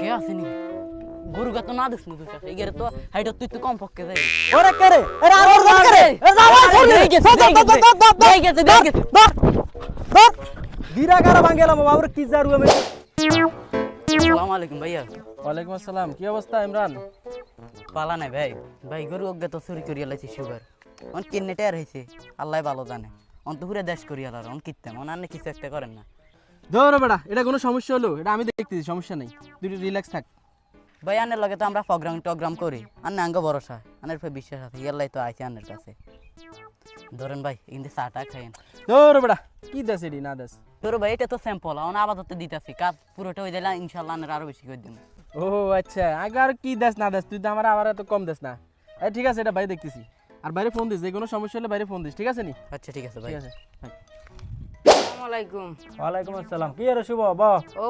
কে আছে নি? গরু গা তো না দুস নি দুস এই গেরে তো হাইটা তুই তো কম পক্ষে যাই ওরে কে রে? এরে আর ওর কে? রে এ যা ভাই সর দেই গেছে, দেই গেছে, দেই গেছে, দেই গেছে। ধর ধর। গিরা গারা ভাঙ্গেলাম বাবুর কি জারু আমি আসসালামু আলাইকুম ভাইয়া। ওয়ালাইকুম আসসালাম কি অবস্থা ইমরান? পালা নাই ভাই। ভাই গরু অজ্ঞা তো চুরি করিয়া লাইছে সুগার। অন কিনে টের হয়েছে আল্লাহ ভালো জানে। অন তো পুরা দেশ করিয়া লার অন কিত্তাম অন আনে কিছু একটা করেন না। ধরো বেটা এটা কোনো সমস্যা হলো? এটা আমি দেখতেছি সমস্যা নেই। তুই রিল্যাক্স থাক। ভাই আনের লগে তো আমরা প্রোগ্রাম টগ্রাম করি। আন্নে আঙ্গ ভরসা আনের বিশ্বাস আছে ইয়াল্লাই তো আইছে আনের কাছে। ধরেন ভাই চাটা খাইন ধরো বেটা কি এডি না দেশ তোর ভাই এটা তো স্যাম্পল আপাতত দিতেছি কাজ পুরোটা ইনশাল্লাহ আনের আরও বেশি করে দিন ও আচ্ছা আগে আর কি দেশ না দেশ তুই তো আমার আবার এত কম দেশ না। ঠিক আছে এটা বাইরে দেখতেছি। আর বাইরে ফোন দিস যে কোনো সমস্যা হলে বাইরে ফোন দিস ঠিক আছে নি? আচ্ছা ঠিক আছে ভাই ঠিক আছে আসসালামাইকুম ওয়ালাইকুম আসসালাম। কি রে শুভ? ব ও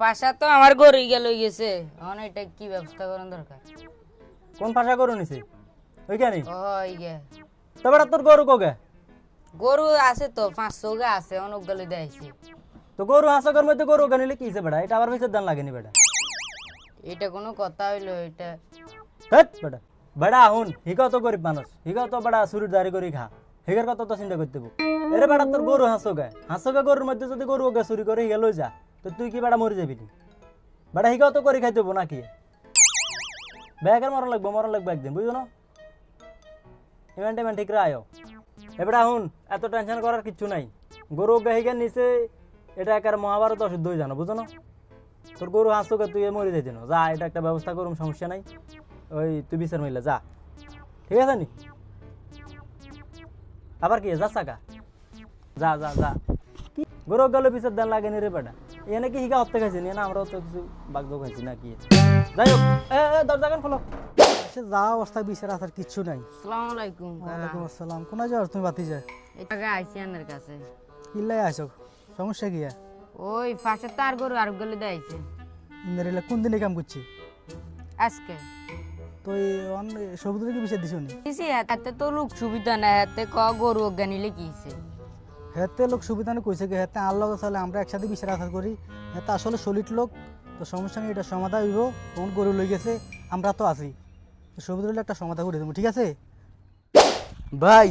পাশা তো আমার গরু গেল গেছে। এখন এটা কি ব্যবস্থা করার দরকার? কোন ভাষা করু নিছি? ওইখানে? ও ইয়ে তো তোর গরু কোগে? গরু আছে তো পাঁচশো গা আছে অনেক গেলে দেয়ছি তো গরু হাসকের মধ্যে গরু ওখানে নিলে কি বেটা? এটা আবার মিছে দান লাগেনি বেটা। এটা কোনো কথা হইল এটা হেট বেটা। বেটা হুন হিগাও তো গরিব মানুষ। হিগাও তো বেটা দাঁড়ি করে খা। হিগার কথা তো চিন্তা করতে। এরে বেটা, তোর গরু হাসকে হাসকে গরুর মধ্যে যদি গরু ওকে চুরি করে হিগা লই যা, তো তুই কি বেটা মরে যাবি? বেটা, হিগাও তো করে খাইতে হব নাকি? ব্যাগের মরণ লাগবো, মরণ লাগবে একদিন বুঝছ না? ইমান টেমেন ঠিক রায় এবারে হুন, এত টেনশন করার কিচ্ছু নাই। গরু হিগা নিচে এটা একার মহাভারত অশুদ্ধ হয়ে জানো, বুঝো না? তোর গরু হাসুকে তুই মরে যাইতে না। যা, এটা একটা ব্যবস্থা করুম, সমস্যা নাই। ওই, তুই বিচার মিলে যা। ঠিক আছে নি? আবার কি? যা সাকা। যা যা যা। কি? গরু গেলে বিচার দেন লাগে নি রে বেটা। এনে কি হিগা হত্যা খাইছি নি না আমরাও তো কিছু বাগদো খাইছি না কি যাই হোক এ এ দরজা কেন খোলো? সে যা অবস্থা বিচার আসার কিচ্ছু নাই। আসসালামু আলাইকুম ওয়ালাইকুম আসসালাম। কোনা যাওয়ার তুমি বাতি যায় এটা আইছি আনের কাছে। কিল্লাই আসো। সমস্যা কি? ওই পাশে তো আর গরু আর গেলে দেয়ছে ইন্দার এলা কোন দিনে কাম করছি? আজকে। তো সবুজ কি বিচার দিছো দিছি হাতে তো লোক সুবিধা নাই হাতে ক গরু অজ্ঞা নিলে কি হইছে? হেতে লোক সুবিধা নেই কইছে কি হেতে আর লগে চলে আমরা একসাথে বিচার আসার করি। হেতে আসলে সলিড লোক তো সমস্যা নেই এটা সমাধান হইব। কোন গরু লই গেছে আমরা তো আছি। তো সবুজ একটা সমাধান করে দেবো ঠিক আছে? ভাই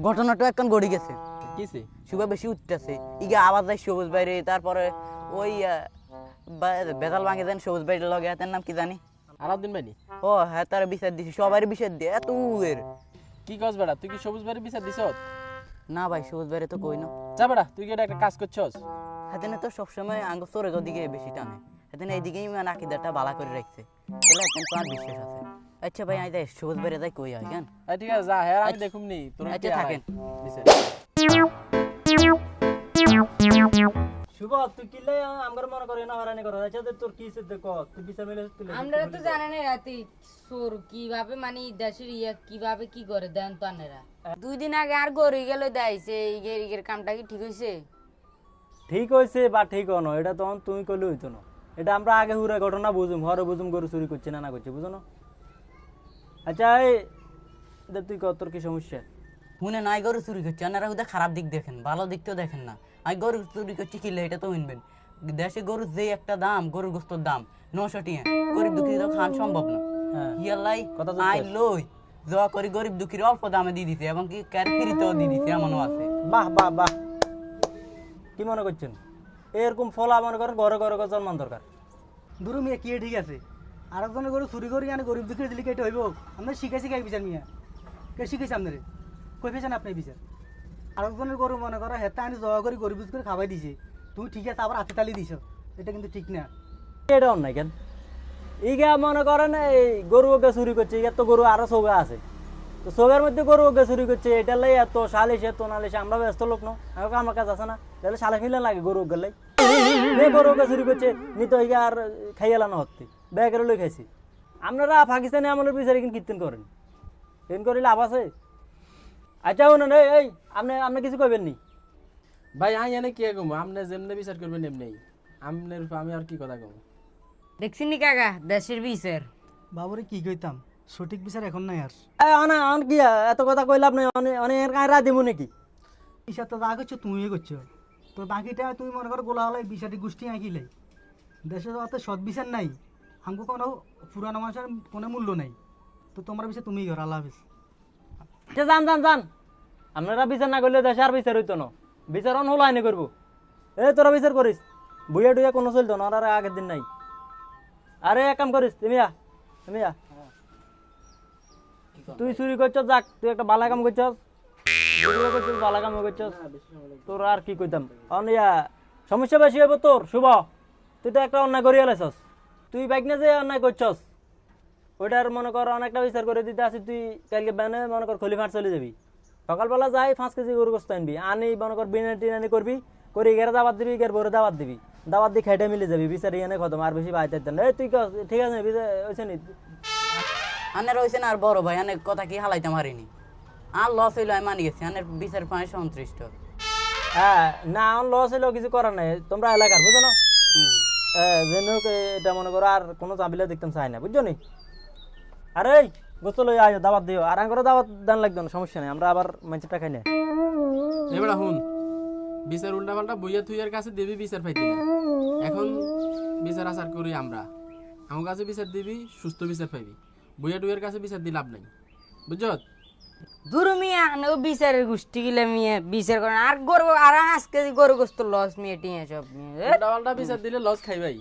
ঘটনাটা এখন গড়ি গেছে। কিসে সুবা বেশি উঠতেছে। ইগে আবার যাই সবুজ বাইরে তারপরে ওই আহ, বা- বেতাল ভাঙে দেন সবুজ বাইরের লগে হাতের নাম কি জানি? আলাউদ্দিন ভাই নি? ও হ্যাঁ তার বিচার দিছি সবাই বিচার দিয়ে এত উয়ের কি কস বেটা তুই কি সবুজ বাড়ি বিচার দিছ? না ভাই সবুজ বাইরে তো কই না। যা বেটা তুই কি এটা একটা কাজ করছস? হাতে তো সবসময় আঙ্গ চোরের দিকে বেশি টানে। হাতে এইদিকেই মানে আকিদারটা বালা করে রাখছে। তাহলে হাতে তো আর বিশ্বাস আছে। আচ্ছা ভাই আই যাই সবুজ বাইরে যাই কই হয় কেন ঠিক আছে যা হ্যাঁ আমি আচ্ছা। দেখুম নি তোর আচ্ছা, থাকেন। দিছে শুভ তুই কিলে আমার মনে করে না হরানি করো আচ্ছা তোর কি সে দেখো তুই মিলে তুই আমরা তো জানেন রাতে সোর কীভাবে মানে দেশের ইয়া কীভাবে কি করে দেন তো আনেরা। দুই দিন আগে আর গরু গেল দেয়ছে ইগের ইগের কামটা কি ঠিক হইছে? ঠিক হয়েছে বা ঠিক হনো এটা তখন তুমি কইলে হইতো না। এটা আমরা আগে হুরে ঘটনা বুঝুম হরে বুঝুম গরু চুরি করছে না না করছে বুঝো না? আচ্ছা এই তুই কত তোর কি সমস্যা? শুনে নাই গরু চুরি করছে। আপনারা ওদের খারাপ দিক দেখেন ভালো দিক তো দেখেন না। আমি গরু চুরি করছি কিলে এটা তো শুনবেন দেশে গরুর যে একটা দাম গরুর গোস্তর দাম নশো টিয়া গরিব দুঃখী তো খান সম্ভব না। হ্যাঁ। ইয়াল্লাই কথা আই লই জয়া করি গরিব দুঃখীর অল্প দামে দিয়ে দিছে এবং কি ক্যার ফ্রিতেও দিয়ে দিছে এমনও আছে। বাহ বাহ বাহ। কি মনে করছেন? এরকম ফলা মনে করেন ঘরে ঘরে ঘরে জন্মান দরকার। দুরু মিয়া কি ঠিক আছে? আর একজনের গরু চুরি করি আনে গরিব দুঃখের দিলে কেটে হইব। আমরা শিখাইছি কাই বিচার মিয়া? কে শিখাইছে আপনারে? কই পেয়েছেন আপনি বিচার আর একজনের গরু মনে করো হেতা আনি জবা করে গরিব করে খাওয়াই দিছে। তুমি ঠিক আছে, আবার হাতে তালি দিছ। এটা কিন্তু ঠিক না। এটা অন্যায় কেন? ইগা মনে করেন এই গরু ওকে চুরি করছে, ইগা তো গরু আরও চৌগা আছে। তো চৌগার মধ্যে গরু ওকে চুরি করছে, এটা লাই এত সালিশ, এত নালিশ আমরা ব্যস্ত লোক ন। আমাকে আমার কাছে আছে না। তাহলে সালিশ মিলে লাগে গরু ওকে লাই। গরু ওকে চুরি করছে নিত ইগা আর খাইয়ালা না হতে ব্যাগের লই খাইছি। আপনারা পাকিস্তানি আমলের বিচারে কিন্তু কীর্তন করেন? কীর্তন করিলে আছে আচ্ছা শুনুন এই এই আপনি আপনি কিছু কইবেন নি? ভাই আই এনে কি কম আমনে যেমনে বিচার করবেন এমনি। আমনের আমি আর কি কথা কম দেখছি নি কাকা? দেশের বিচার। বাবুরে কি কইতাম? সঠিক বিচার এখন নাই আর। এই, অনে অন কি এত কথা কইলে আপনি অনেক রায় দিমু নাকি? বিচার তো যা করছ তুমিও করছ। তো বাকিটা তুমি মনে করো গোলা হলাই বিচারি গোষ্ঠী আঁকিলে। দেশে তো অত সৎ বিচার নাই। আমাকে কোনো পুরানো মানুষের কোনো মূল্য নাই। তো তোমার বিচার তুমি করো আল্লাহ হাফিজ। আচ্ছা যান যান যান আপনারা বিচার না করলে দেশে আর বিচার হইতো না। বিচার অন হলো আইনে করব। এ, তোরা বিচার করিস। বুয়া টুইয়া কোনো চলতো না, আর আগের দিন নাই। আরে, এক কাম করিস তুমি তুমি তুই চুরি করছস, যাক, তুই একটা বালা কাম করছস। বালা কাম করছস। তোর আর কি কইতাম? অন সমস্যা বেশি হইব তোর, শুভ। তুই তো একটা অন্যায় করিয়া লাইছস। তুই বাইক না যে অন্যায় করছস। ওইটার মনে কর অনেকটা বিচার করে দিতে আসি তুই কালকে ব্যানে মনে কর খলি ফাট চলে যাবি। সকালবেলা যাই পাঁচ কেজি গরু গোস্ত আনবি। আনি মনে কর বিনা টিনানি করবি করে এগারো দাবাত দিবি এগারো বড় দাবাত দিবি। দাবাত দিয়ে খাইটা মিলে যাবি বিচার এনে খতম আর বেশি বাইতে না। তুই ঠিক আছে হয়েছে নি। আনের হয়েছে না আর বড় ভাই আনের কথা কি হালাইতে মারিনি আর লস হইল আমি মানি গেছি আনের বিচার পায় সন্তুষ্ট। হ্যাঁ না আমার লস হলেও কিছু করার নাই। তোমরা এলাকার বুঝো না? হুম। যেন এটা মনে করো আর কোনো চাবিলে দেখতাম চাই না বুঝছ নি? আরে গোস্ত লই আয় দাবাত দিও। আর আঙ্গরও দাবাত দান লাগবে না সমস্যা নেই আমরা আবার মাংসটা খাই না। এবার হুন বিচার উল্টা পাল্টা বইয়া তুইয়ের কাছে দিবি বিচার পাইতি না এখন বিচার আচার করি আমরা। আমার কাছে বিচার দিবি সুস্থ বিচার পাইবি। বইয়া টুইয়ের কাছে বিচার দি লাভ নাই। বুঝছত দূর মিয়া ও বিচারের গোষ্ঠী গিলে মিয়া বিচার করেন। আর গরু আর আজকে গরু গোস্ত লস মিয়া টিয়া সব মিয়া। বিচার দিলে লস খাইবাই।